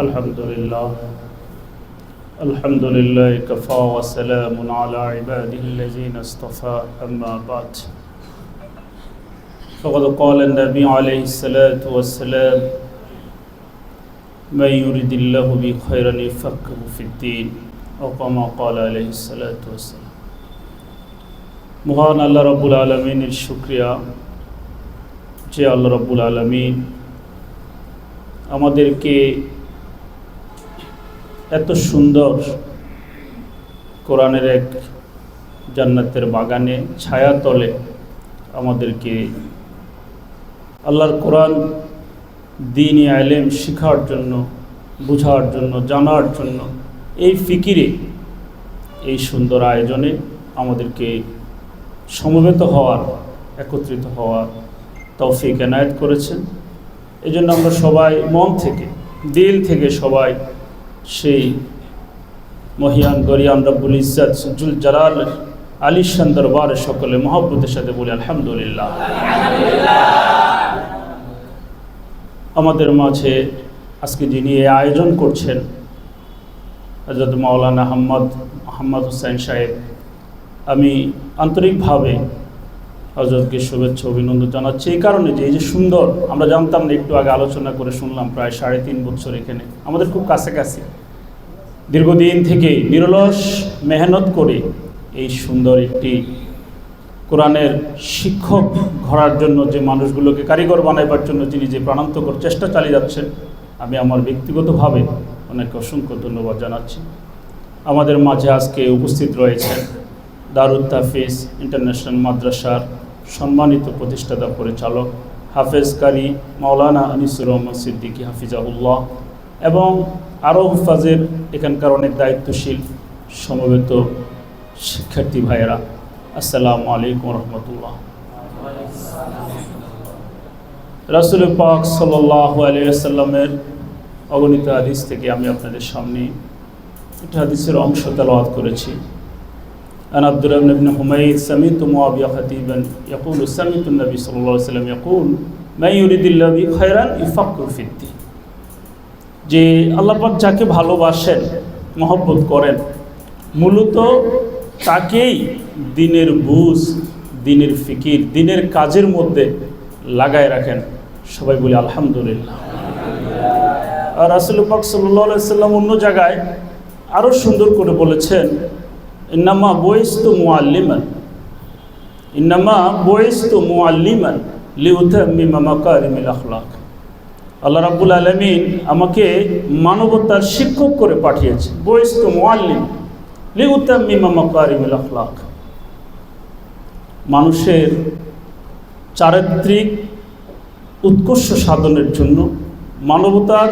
الحمد لله الحمد لله كفى وسلام على عباده الذين اصطفى أما بعد فقد قال النبي عليه الصلاة والسلام من يريد الله به خيرا يفقه في الدين أو كما قال عليه الصلاة والسلام মহান আল্লাহ রব্বুল আলমিনের শুক্রিয়া যে আল্লাহ রব্বুল আলমিন আমাদেরকে এত সুন্দর কোরআনের এক জান্নাতের বাগানে ছায়া তলে আমাদেরকে আল্লাহর কোরআন দিনই আলেম শেখার জন্য, বোঝার জন্য, জানার জন্য এই ফিকিরে, এই সুন্দর আয়োজনে আমাদেরকে সমবেত হওয়ার, একত্রিত হওয়ার তৌফিক এনায়েত করেছেন। এই জন্য আমরা সবাই মন থেকে, দিল থেকে সবাই সেই মহিয়ান গরিয়ান রব্বুল ইজ্জাত জুল জালাল আলিশান দরবারে সকলে মহব্বতের সাথে বলি আলহামদুলিল্লাহ। আমাদের মাঝে আজকে যিনি এই আয়োজন করছেন হজরত মাওলানা আহম্মদ মোহাম্মদ হুসাইন সাহেব, আমি আন্তরিকভাবে হজরতকে শুভেচ্ছা, অভিনন্দন জানাচ্ছি। এই কারণে যে, এই যে সুন্দর, আমরা জানতাম না, একটু আগে আলোচনা করে শুনলাম প্রায় সাড়ে তিন বছর এখানে। আমাদের খুব কাছাকাছি। দীর্ঘদিন থেকে নিরলস মেহনত করে এই সুন্দর একটি কোরআনের শিক্ষক ঘরার জন্য যে মানুষগুলোকে কারিগর বানাইবার জন্য যিনি যে প্রাণান্তকর চেষ্টা চালিয়ে যাচ্ছেন, আমি আমার ব্যক্তিগতভাবে অনেক অসংখ্য ধন্যবাদ জানাচ্ছি। আমাদের মাঝে আজকে উপস্থিত রয়েছেন দারুদ তাফিজ ইন্টারন্যাশনাল মাদ্রাসার সম্মানিত প্রতিষ্ঠাতা পরিচালক হাফেজ কারি মাওলানা আনিসুর রহমান সিদ্দিকী হাফিজাউল্লাহ এবং আরও হুফাজের এখানকার অনেক দায়িত্বশীল সমবেত শিক্ষার্থী ভাইয়েরা, আসসালামু আলাইকুম রহমতুল্লাহ। রাসুল পাক সাল্লাহ আলিয়াল্লামের অগণিত হাদিস থেকে আমি আপনাদের সামনে একটা হাদিসের অংশ তেলাওয়াত করেছি। عن عبد الله بن حميد سمعت معاوية خطيبا يقول سمعت النبي صلى الله عليه وسلم يقول من يريد الله به خيرا يفقه في الدين যে আল্লাপাক যাকে ভালোবাসেন মহব্বত করেন মূলত তাকেই দিনের বুঝ দিনের ফিকির দিনের কাজের মধ্যে লাগায় রাখেন সবাই বলি আলহামদুলিল্লাহ আর রাসুল পাক সাল্লাহ সাল্লাম অন্য জায়গায় আরও সুন্দর করে বলেছেন ইন্নামা বয়স্তু মুআল্লিমান ইন্নামা বয়স্তু মুআল্লিমান লিউতাম্মিমা মাকারিমিল আখলাক আল্লাহ রাব্বুল আলামিন আমাকে মানবতার শিক্ষক করে পাঠিয়েছে বয়স্তু মুআল্লিম লিউতাম্মিমা মাকারিমিল আখলাক। মানুষের চারিত্রিক উৎকর্ষ সাধনের জন্য, মানবতার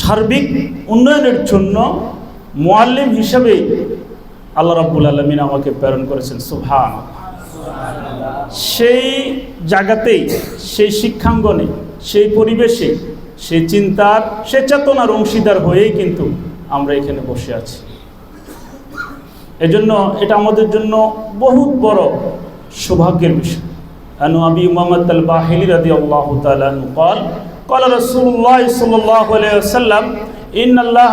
সার্বিক উন্নয়নের জন্য মোয়াল্লিম হিসাবে আল্লাহ রাবুল আলমিন আমাকে প্রেরণ করেছেন সুভান সেই জায়গাতেই, সেই শিক্ষাঙ্গনে, সেই পরিবেশে, সেই চিন্তার সে চেতনার অংশীদার হয়েই কিন্তু আমরা এখানে বসে আছি। এজন্য এটা আমাদের জন্য বহুত বড় সৌভাগ্যের বিষয়। আনু আবি মোহাম্মদ আল বাহিলি রাদি আল্লাহ কল কল রসুল্লাহ সাল্লাম ইন আল্লাহ